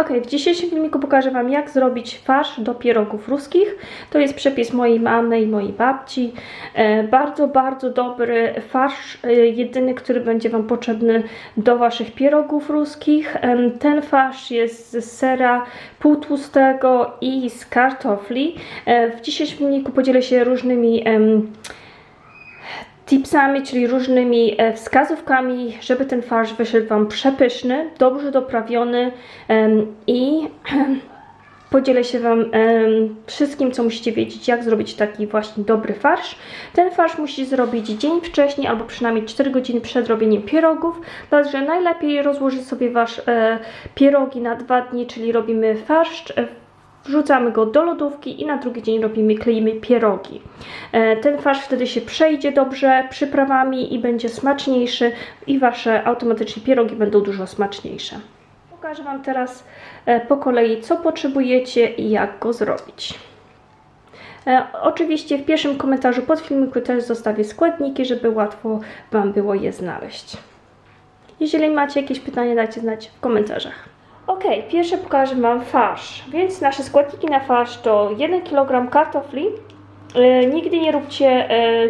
Ok, w dzisiejszym filmiku pokażę Wam jak zrobić farsz do pierogów ruskich. To jest przepis mojej mamy i mojej babci. E, bardzo, bardzo dobry farsz, e, jedyny, który będzie Wam potrzebny do Waszych pierogów ruskich. Ten farsz jest z sera półtłustego i z kartofli. E, w dzisiejszym filmiku podzielę się różnymi tipsami, czyli różnymi e, wskazówkami, żeby ten farsz wyszedł Wam przepyszny, dobrze doprawiony i podzielę się Wam wszystkim, co musicie wiedzieć, jak zrobić taki właśnie dobry farsz. Ten farsz musi zrobić dzień wcześniej, albo przynajmniej 4 godziny przed robieniem pierogów, dlatego że najlepiej rozłożyć sobie Wasz e, pierogi na dwa dni, czyli robimy farsz, e, Wrzucamy go do lodówki i na drugi dzień robimy, kleimy pierogi. E, Ten farsz wtedy się przejdzie dobrze przyprawami i będzie smaczniejszy i Wasze automatycznie pierogi będą dużo smaczniejsze. Pokażę Wam teraz e, po kolei, co potrzebujecie i jak go zrobić. E, Oczywiście w pierwszym komentarzu pod filmiku też zostawię składniki, żeby łatwo Wam było je znaleźć. Jeżeli macie jakieś pytania, dajcie znać w komentarzach. Ok, pierwsze pokażę Wam farsz. Więc nasze składniki na farsz to 1 kg kartofli. E, nigdy nie róbcie e,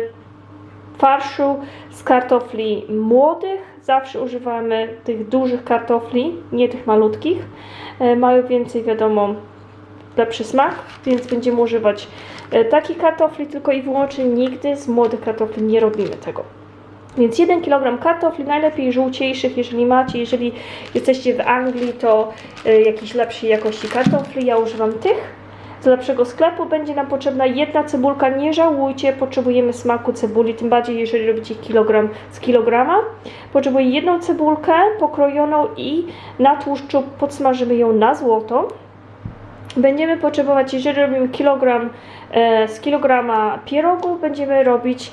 farszu z kartofli młodych. Zawsze używamy tych dużych kartofli, nie tych malutkich. E, mają więcej, wiadomo, lepszy smak, więc będziemy używać takich kartofli tylko i wyłącznie. Nigdy z młodych kartofli nie robimy tego. Więc 1 kg kartofli, najlepiej żółciejszych, jeżeli macie. Jeżeli jesteście w Anglii, to y, jakiejś lepszej jakości kartofli. Ja używam tych. Z lepszego sklepu będzie nam potrzebna jedna cebulka. Nie żałujcie, potrzebujemy smaku cebuli, tym bardziej jeżeli robicie kilogram z kilograma. Potrzebuję jedną cebulkę pokrojoną i na tłuszczu podsmażymy ją na złoto. Będziemy potrzebować, jeżeli robimy kilogram e, z kilograma pierogów, będziemy robić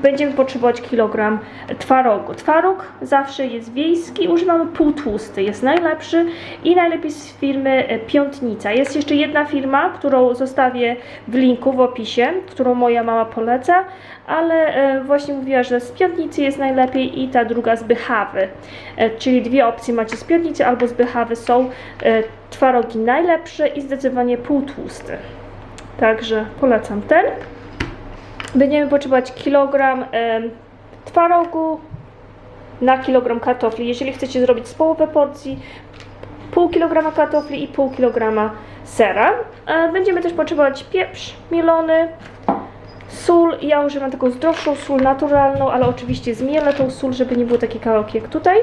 będziemy potrzebować kilogram twarogu. Twaróg zawsze jest wiejski, używamy półtłusty, jest najlepszy i najlepiej z firmy e, Piątnica. Jest jeszcze jedna firma, którą zostawię w linku w opisie, którą moja mama poleca, ale e, właśnie mówiła, że z Piątnicy jest najlepiej i ta druga z Bychawy. E, Czyli dwie opcje macie z Piątnicy albo z Bychawy są twarogi najlepsze i zdecydowanie półtłusty. Także polecam ten. Będziemy potrzebować kilogram twarogu na kilogram kartofli. Jeżeli chcecie zrobić z połowę porcji, pół kilograma kartofli i pół kilograma sera. E, Będziemy też potrzebować pieprz mielony, sól. Ja używam taką zdrowszą sól naturalną, ale oczywiście zmielę tą sól, żeby nie było takie kawałki jak tutaj.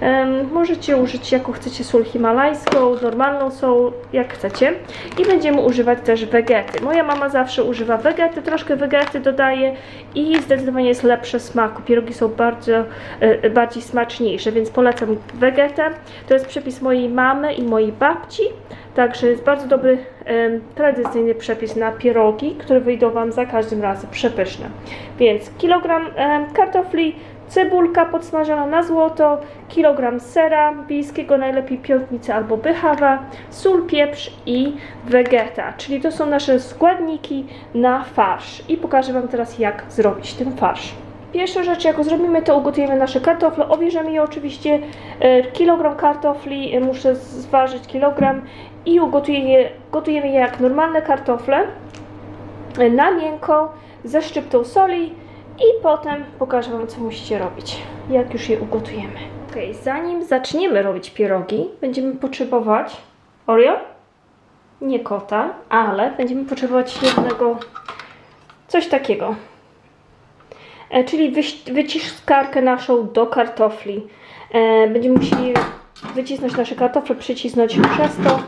Em, możecie użyć jaką chcecie sól himalajską, normalną sól, jak chcecie. I będziemy używać też wegety. Moja mama zawsze używa wegety, troszkę wegety dodaje i zdecydowanie jest lepsze smaku. Pierogi są bardzo, e, bardziej smaczniejsze, więc polecam wegetę. To jest przepis mojej mamy i mojej babci. Także jest bardzo dobry, tradycyjny przepis na pierogi, które wyjdą Wam za każdym razem przepyszne. Więc kilogram kartofli, cebulka podsmażona na złoto, kilogram sera wiejskiego, najlepiej piątnicy albo bychawa, sól, pieprz i wegeta. Czyli to są nasze składniki na farsz. I pokażę Wam teraz jak zrobić ten farsz. Pierwszą rzecz, jaką zrobimy, to ugotujemy nasze kartofle. Obierzemy je oczywiście e, kilogram kartofli, e, muszę zważyć kilogram i ugotuję je, gotujemy je jak normalne kartofle e, na miękko ze szczyptą soli i potem pokażę Wam, co musicie robić, jak już je ugotujemy. Ok, zanim zaczniemy robić pierogi, będziemy potrzebować Oreo? Nie kota, ale będziemy potrzebować jednego, coś takiego. E, czyli wyciskarkę naszą do kartofli. E, będziemy musieli wycisnąć nasze kartofle, przycisnąć przez to,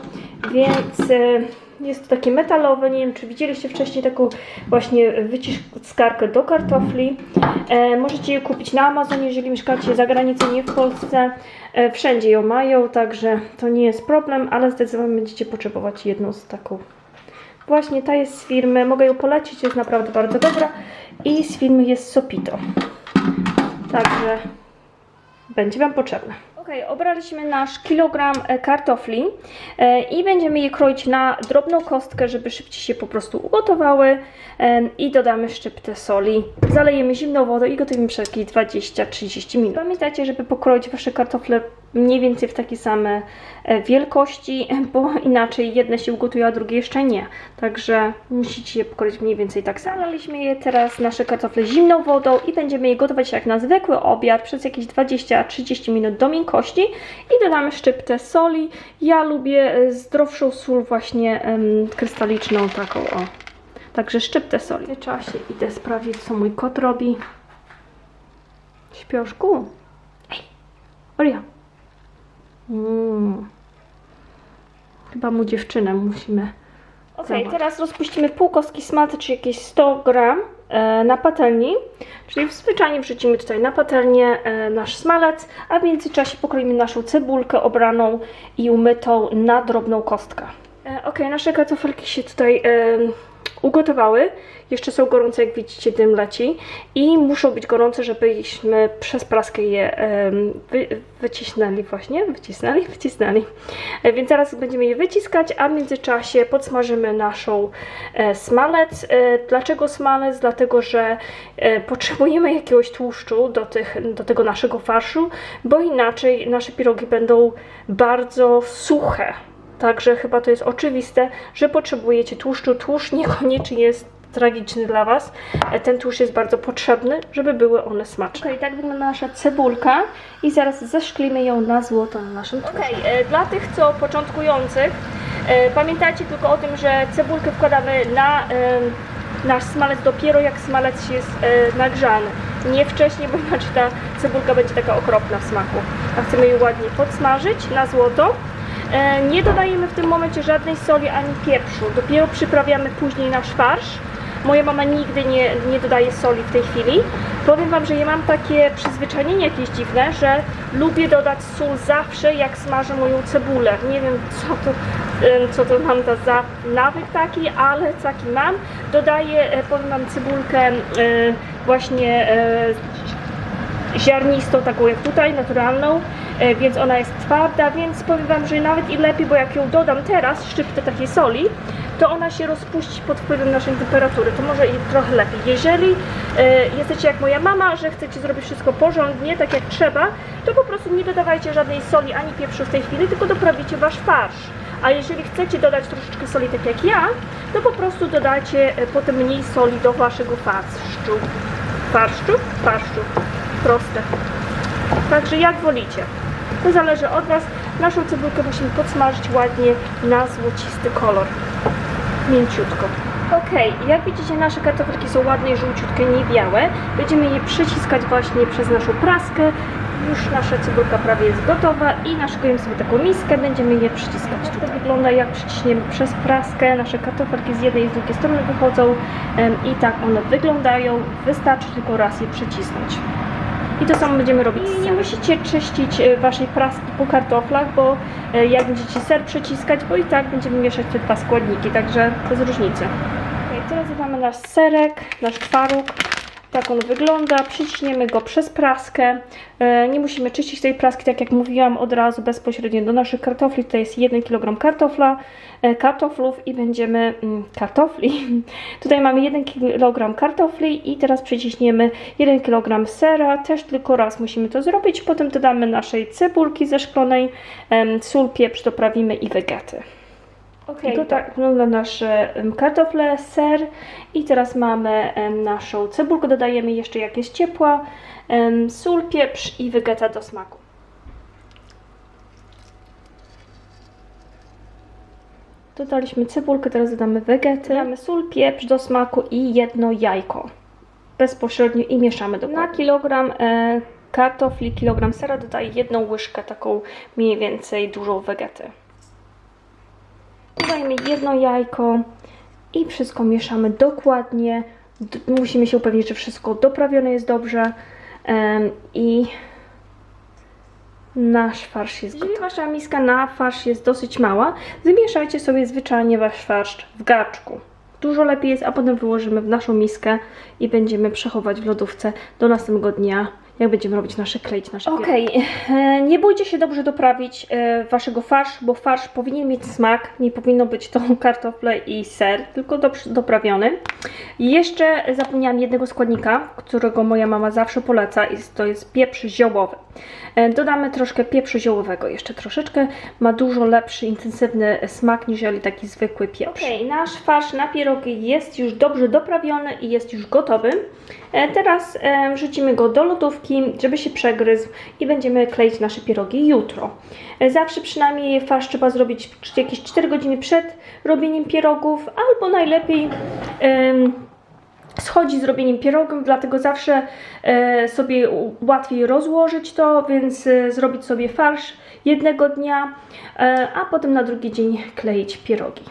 więc e, jest to takie metalowe, nie wiem czy widzieliście wcześniej taką właśnie wyciskarkę do kartofli. Możecie je kupić na Amazonie, jeżeli mieszkacie za granicą, nie w Polsce. Wszędzie ją mają, także to nie jest problem, ale zdecydowanie będziecie potrzebować jedną z taką Właśnie ta jest z firmy, mogę ją polecić, jest naprawdę bardzo dobra. I z firmy jest Sopito. Także będzie Wam potrzebna. Ok, obraliśmy nasz kilogram e, kartofli e, i będziemy je kroić na drobną kostkę, żeby szybciej się po prostu ugotowały e, i dodamy szczyptę soli. Zalejemy zimną wodą i gotujemy przez jakieś 20-30 minut. Pamiętajcie, żeby pokroić Wasze kartofle mniej więcej w takie same e, wielkości, bo inaczej jedne się ugotuje, a drugie jeszcze nie. Także musicie je pokroić mniej więcej tak samo. Zalaliśmy je teraz, nasze kartofle zimną wodą i będziemy je gotować jak na zwykły obiad przez jakieś 20-30 minut do miękkości i dodamy szczyptę soli. Ja lubię e, zdrowszą sól właśnie krystaliczną taką o. Także szczyptę soli. W tym czasie idę sprawdzić co mój kot robi. Śpioszku. Ej, Olia. Mm. Chyba mu dziewczynę musimy. Ok, Zobacz. teraz rozpuścimy pół kostki smalcu, czyli jakieś 100 gram e, na patelni. Czyli zwyczajnie wrzucimy tutaj na patelnię e, nasz smalec, a w międzyczasie pokroimy naszą cebulkę obraną i umytą na drobną kostkę. E, ok, nasze kartofelki się tutaj e, ugotowały. Jeszcze są gorące, jak widzicie, dym leci. I muszą być gorące, żebyśmy przez praskę je wy, wycisnęli właśnie. Wycisnęli? Wycisnęli. E, Więc zaraz będziemy je wyciskać, a w międzyczasie podsmażymy naszą e, smalec. E, Dlaczego smalec? Dlatego, że potrzebujemy jakiegoś tłuszczu do, tych, do tego naszego farszu, bo inaczej nasze pirogi będą bardzo suche. Także chyba to jest oczywiste, że potrzebujecie tłuszczu. Tłuszcz niekoniecznie jest tragiczny dla Was. E, Ten tłuszcz jest bardzo potrzebny, żeby były one smaczne. Okej, tak wygląda nasza cebulka i zaraz zeszklimy ją na złoto na naszym tłuszczu. Okej, e, dla tych, co początkujących, e, pamiętajcie tylko o tym, że cebulkę wkładamy na nasz smalec dopiero jak smalec jest nagrzany. Nie wcześniej, bo inaczej ta cebulka będzie taka okropna w smaku. A chcemy ją ładnie podsmażyć na złoto. E, Nie dodajemy w tym momencie żadnej soli ani pieprzu. Dopiero przyprawiamy później nasz farsz. Moja mama nigdy nie, nie dodaje soli w tej chwili. Powiem Wam, że ja mam takie przyzwyczajenie jakieś dziwne, że lubię dodać sól zawsze, jak smażę moją cebulę. Nie wiem, co to, co to mam za- za nawyk taki, ale taki mam. Dodaję, e, powiem Wam, cebulkę właśnie e, ziarnistą, taką jak tutaj, naturalną, więc ona jest twarda, więc powiem Wam, że nawet i lepiej, bo jak ją dodam teraz, szczyptę takiej soli, to ona się rozpuści pod wpływem naszej temperatury, to może i trochę lepiej. Jeżeli e, jesteście jak moja mama, że chcecie zrobić wszystko porządnie, tak jak trzeba, to po prostu nie dodawajcie żadnej soli ani pieprzu w tej chwili, tylko doprawicie Wasz farsz. A jeżeli chcecie dodać troszeczkę soli, tak jak ja, to po prostu dodajcie e, potem mniej soli do Waszego farszczu. Farszczu? Farszczu. Proste. Także jak wolicie. To zależy od Was. Naszą cebulkę musimy podsmażyć ładnie na złocisty kolor. Mięciutko. Ok, jak widzicie nasze kartofelki są ładne i żółciutkie, nie białe. Będziemy je przyciskać właśnie przez naszą praskę. Już nasza cebulka prawie jest gotowa i naszykujemy sobie taką miskę, będziemy je przyciskać. Tak to wygląda jak przyciśniemy przez praskę. Nasze kartofelki z jednej i z drugiej strony wychodzą i tak one wyglądają. Wystarczy tylko raz je przycisnąć. I to samo będziemy robić. I nie musicie czyścić e, waszej praski po kartoflach, bo e, jak będziecie ser przyciskać, bo i tak będziemy mieszać te dwa składniki, także bez różnicy. Teraz mamy nasz serek, nasz twaróg. Tak on wygląda. Przyciśniemy go przez praskę. E, Nie musimy czyścić tej praski, tak jak mówiłam, od razu bezpośrednio do naszych kartofli. Tutaj jest 1 kg kartofla, e, kartoflów i będziemy mm, kartofli. Tutaj mamy 1 kg kartofli i teraz przyciśniemy 1 kg sera. Też tylko raz musimy to zrobić. Potem dodamy naszej cebulki zeszklonej, sól, pieprz doprawimy i I to tak. wygląda nasze kartofle, ser. I teraz mamy naszą cebulkę, dodajemy jeszcze jak jest ciepła, sól, pieprz i wegeta do smaku. Dodaliśmy cebulkę, teraz dodamy wegety, dodamy sól, pieprz do smaku i jedno jajko. Bezpośrednio i mieszamy do Na kilogram e, kartofli, kilogram sera dodaję jedną łyżkę taką mniej więcej dużą wegetę. Dodajmy jedno jajko i wszystko mieszamy dokładnie. Musimy się upewnić, że wszystko doprawione jest dobrze i nasz farsz jest gotowy. Jeżeli wasza miska na farsz jest dosyć mała, wymieszajcie sobie zwyczajnie wasz farsz w garczku. Dużo lepiej jest, a potem wyłożymy w naszą miskę i będziemy przechować w lodówce do następnego dnia, jak będziemy robić nasze, kleić nasze Okej, e, nie bójcie się dobrze doprawić e, waszego farsz, bo farsz powinien mieć smak, nie powinno być to kartofle i ser, tylko dobrze doprawiony. I jeszcze zapomniałam jednego składnika, którego moja mama zawsze poleca, i to jest pieprz ziołowy. E, Dodamy troszkę pieprzu ziołowego, jeszcze troszeczkę, ma dużo lepszy, intensywny smak niż taki zwykły pieprz. Okej, nasz farsz na pierogi jest już dobrze doprawiony i jest już gotowy. Teraz wrzucimy go do lodówki, żeby się przegryzł i będziemy kleić nasze pierogi jutro. Zawsze przynajmniej farsz trzeba zrobić jakieś 4 godziny przed robieniem pierogów, albo najlepiej schodzi z robieniem pierogów, dlatego zawsze e, sobie łatwiej rozłożyć to, więc e, zrobić sobie farsz jednego dnia, e, a potem na drugi dzień kleić pierogi.